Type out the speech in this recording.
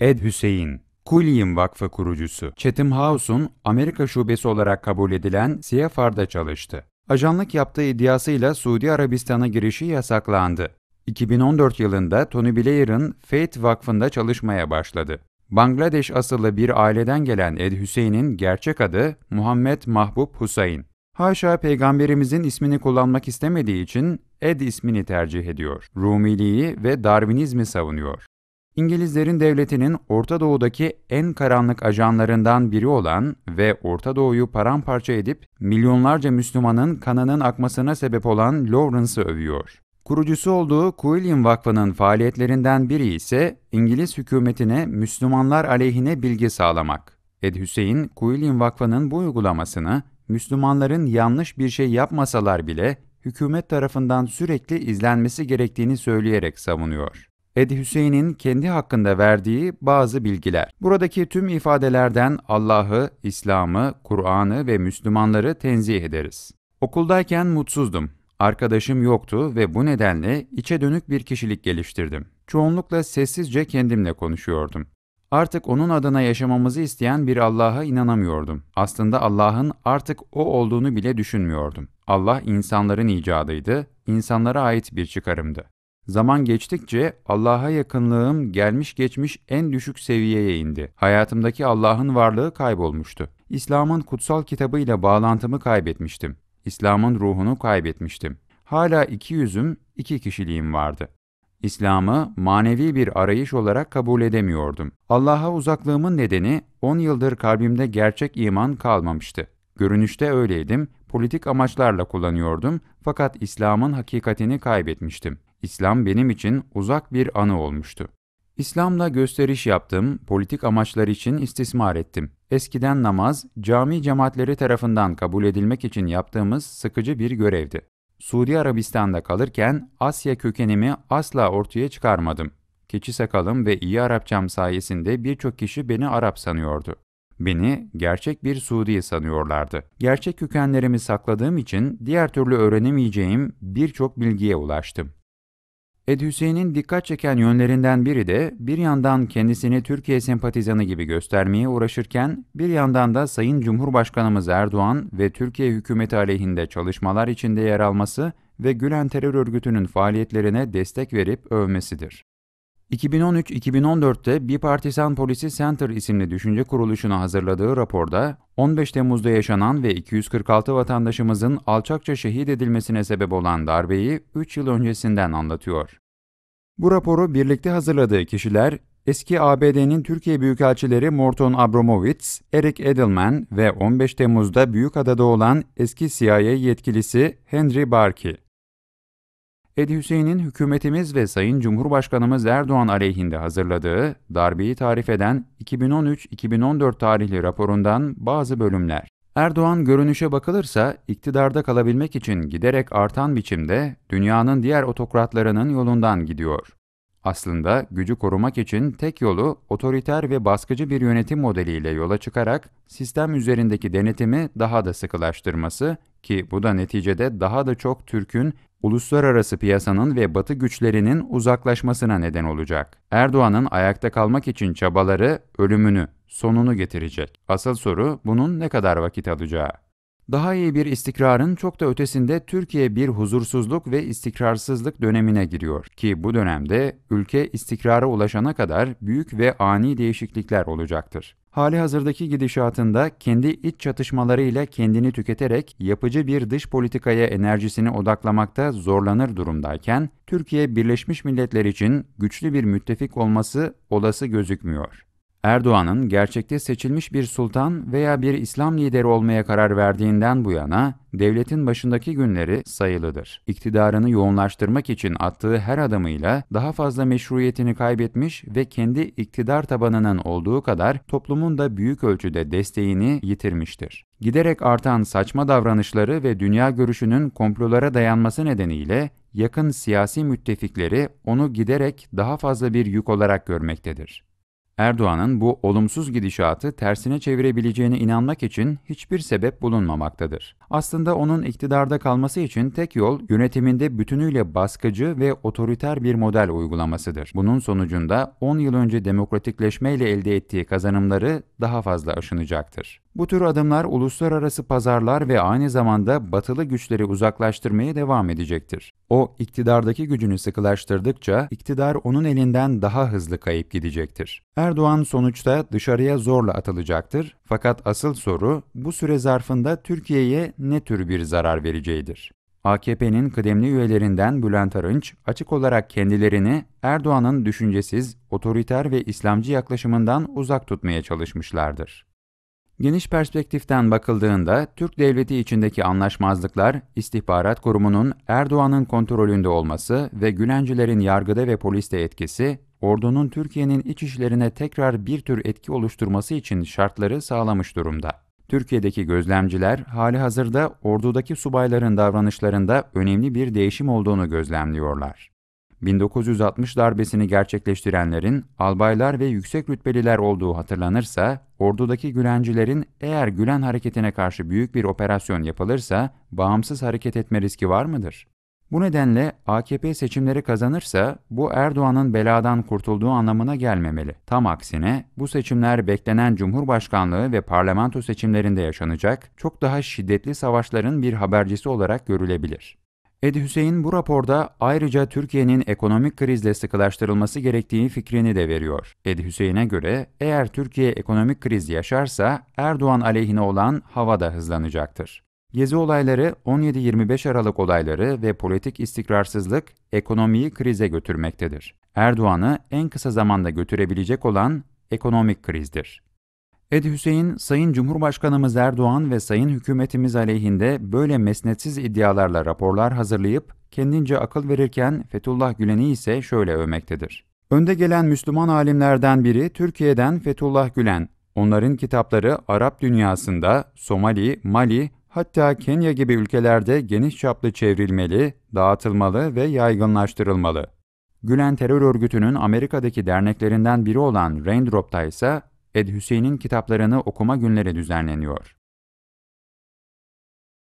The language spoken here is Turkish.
Ed Hüseyin Quilliam Vakfı kurucusu, Chatham House'un Amerika şubesi olarak kabul edilen CFR'da çalıştı. Ajanlık yaptığı iddiasıyla Suudi Arabistan'a girişi yasaklandı. 2014 yılında Tony Blair'ın Faith Vakfı'nda çalışmaya başladı. Bangladeş asıllı bir aileden gelen Ed Hüseyin'in gerçek adı Muhammed Mahbub Hüseyin. Haşa peygamberimizin ismini kullanmak istemediği için Ed ismini tercih ediyor. Rumiliği ve Darwinizmi savunuyor. İngilizlerin devletinin Orta Doğu'daki en karanlık ajanlarından biri olan ve Orta Doğu'yu paramparça edip milyonlarca Müslümanın kanının akmasına sebep olan Lawrence'ı övüyor. Kurucusu olduğu Quilliam Vakfı'nın faaliyetlerinden biri ise İngiliz hükümetine Müslümanlar aleyhine bilgi sağlamak. Ed Hüseyin, Quilliam Vakfı'nın bu uygulamasını Müslümanların yanlış bir şey yapmasalar bile hükümet tarafından sürekli izlenmesi gerektiğini söyleyerek savunuyor. Ed Hüseyin'in kendi hakkında verdiği bazı bilgiler. Buradaki tüm ifadelerden Allah'ı, İslam'ı, Kur'an'ı ve Müslümanları tenzih ederiz. Okuldayken mutsuzdum. Arkadaşım yoktu ve bu nedenle içe dönük bir kişilik geliştirdim. Çoğunlukla sessizce kendimle konuşuyordum. Artık onun adına yaşamamızı isteyen bir Allah'a inanamıyordum. Aslında Allah'ın artık o olduğunu bile düşünmüyordum. Allah insanların icadıydı, insanlara ait bir çıkarımdı. Zaman geçtikçe Allah'a yakınlığım gelmiş geçmiş en düşük seviyeye indi. Hayatımdaki Allah'ın varlığı kaybolmuştu. İslam'ın kutsal kitabıyla bağlantımı kaybetmiştim. İslam'ın ruhunu kaybetmiştim. Hala iki yüzüm, iki kişiliğim vardı. İslam'ı manevi bir arayış olarak kabul edemiyordum. Allah'a uzaklığımın nedeni 10 yıldır kalbimde gerçek iman kalmamıştı. Görünüşte öyleydim, politik amaçlarla kullanıyordum fakat İslam'ın hakikatini kaybetmiştim. İslam benim için uzak bir anı olmuştu. İslam'la gösteriş yaptım, politik amaçlar için istismar ettim. Eskiden namaz, cami cemaatleri tarafından kabul edilmek için yaptığımız sıkıcı bir görevdi. Suudi Arabistan'da kalırken Asya kökenimi asla ortaya çıkarmadım. Keçi sakalım ve iyi Arapçam sayesinde birçok kişi beni Arap sanıyordu. Beni gerçek bir Suudi sanıyorlardı. Gerçek kökenlerimi sakladığım için diğer türlü öğrenemeyeceğim birçok bilgiye ulaştım. Ed Hüseyin'in dikkat çeken yönlerinden biri de bir yandan kendisini Türkiye sempatizanı gibi göstermeye uğraşırken bir yandan da Sayın Cumhurbaşkanımız Erdoğan ve Türkiye hükümeti aleyhinde çalışmalar içinde yer alması ve Gülen terör örgütünün faaliyetlerine destek verip övmesidir. 2013-2014'te Bipartisan Policy Center isimli düşünce kuruluşuna hazırladığı raporda 15 Temmuz'da yaşanan ve 246 vatandaşımızın alçakça şehit edilmesine sebep olan darbeyi 3 yıl öncesinden anlatıyor. Bu raporu birlikte hazırladığı kişiler eski ABD'nin Türkiye Büyükelçileri Morton Abramovitz, Eric Edelman ve 15 Temmuz'da Büyükada'da olan eski CIA yetkilisi Henry Barkey. Edi Hüseyin'in hükümetimiz ve Sayın Cumhurbaşkanımız Erdoğan aleyhinde hazırladığı, darbeyi tarif eden 2013-2014 tarihli raporundan bazı bölümler. Erdoğan görünüşe bakılırsa iktidarda kalabilmek için giderek artan biçimde dünyanın diğer otokratlarının yolundan gidiyor. Aslında gücü korumak için tek yolu otoriter ve baskıcı bir yönetim modeliyle yola çıkarak sistem üzerindeki denetimi daha da sıkılaştırması ki bu da neticede daha da çok Türk'ün uluslararası piyasanın ve batı güçlerinin uzaklaşmasına neden olacak. Erdoğan'ın ayakta kalmak için çabaları ölümünü, sonunu getirecek. Asıl soru bunun ne kadar vakit alacağı. Daha iyi bir istikrarın çok da ötesinde Türkiye bir huzursuzluk ve istikrarsızlık dönemine giriyor ki bu dönemde ülke istikrara ulaşana kadar büyük ve ani değişiklikler olacaktır. Hali hazırdaki gidişatında kendi iç çatışmalarıyla kendini tüketerek yapıcı bir dış politikaya enerjisini odaklamakta zorlanır durumdayken, Türkiye Birleşmiş Milletler için güçlü bir müttefik olması olası gözükmüyor. Erdoğan'ın gerçekte seçilmiş bir sultan veya bir İslam lideri olmaya karar verdiğinden bu yana devletin başındaki günleri sayılıdır. İktidarını yoğunlaştırmak için attığı her adımıyla daha fazla meşruiyetini kaybetmiş ve kendi iktidar tabanının olduğu kadar toplumun da büyük ölçüde desteğini yitirmiştir. Giderek artan saçma davranışları ve dünya görüşünün komplolara dayanması nedeniyle yakın siyasi müttefikleri onu giderek daha fazla bir yük olarak görmektedir. Erdoğan'ın bu olumsuz gidişatı tersine çevirebileceğine inanmak için hiçbir sebep bulunmamaktadır. Aslında onun iktidarda kalması için tek yol yönetiminde bütünüyle baskıcı ve otoriter bir model uygulamasıdır. Bunun sonucunda 10 yıl önce demokratikleşmeyle elde ettiği kazanımları daha fazla aşınacaktır. Bu tür adımlar uluslararası pazarlar ve aynı zamanda batılı güçleri uzaklaştırmaya devam edecektir. O iktidardaki gücünü sıkılaştırdıkça iktidar onun elinden daha hızlı kayıp gidecektir. Erdoğan sonuçta dışarıya zorla atılacaktır fakat asıl soru bu süre zarfında Türkiye'ye ne tür bir zarar vereceğidir. AKP'nin kıdemli üyelerinden Bülent Arınç açık olarak kendilerini Erdoğan'ın düşüncesiz, otoriter ve İslamcı yaklaşımından uzak tutmaya çalışmışlardır. Geniş perspektiften bakıldığında Türk devleti içindeki anlaşmazlıklar, istihbarat kurumunun Erdoğan'ın kontrolünde olması ve Gülencilerin yargıda ve poliste etkisi, ordunun Türkiye'nin iç işlerine tekrar bir tür etki oluşturması için şartları sağlamış durumda. Türkiye'deki gözlemciler hali hazırda ordudaki subayların davranışlarında önemli bir değişim olduğunu gözlemliyorlar. 1960 darbesini gerçekleştirenlerin albaylar ve yüksek rütbeliler olduğu hatırlanırsa, ordudaki Gülencilerin eğer Gülen hareketine karşı büyük bir operasyon yapılırsa bağımsız hareket etme riski var mıdır? Bu nedenle AKP seçimleri kazanırsa bu Erdoğan'ın beladan kurtulduğu anlamına gelmemeli. Tam aksine bu seçimler beklenen Cumhurbaşkanlığı ve parlamento seçimlerinde yaşanacak çok daha şiddetli savaşların bir habercisi olarak görülebilir. Ed Hüseyin bu raporda ayrıca Türkiye'nin ekonomik krizle sıkılaştırılması gerektiği fikrini de veriyor. Ed Hüseyin'e göre eğer Türkiye ekonomik kriz yaşarsa Erdoğan aleyhine olan hava da hızlanacaktır. Gezi olayları, 17-25 Aralık olayları ve politik istikrarsızlık ekonomiyi krize götürmektedir. Erdoğan'ı en kısa zamanda götürebilecek olan ekonomik krizdir. Ed Hüseyin, Sayın Cumhurbaşkanımız Erdoğan ve Sayın Hükümetimiz aleyhinde böyle mesnetsiz iddialarla raporlar hazırlayıp kendince akıl verirken Fethullah Gülen'i ise şöyle övmektedir. Önde gelen Müslüman alimlerden biri Türkiye'den Fethullah Gülen. Onların kitapları Arap dünyasında, Somali, Mali, hatta Kenya gibi ülkelerde geniş çaplı çevrilmeli, dağıtılmalı ve yaygınlaştırılmalı. Gülen terör örgütünün Amerika'daki derneklerinden biri olan Raindrop'ta ise Ed Hüseyin'in kitaplarını okuma günleri düzenleniyor.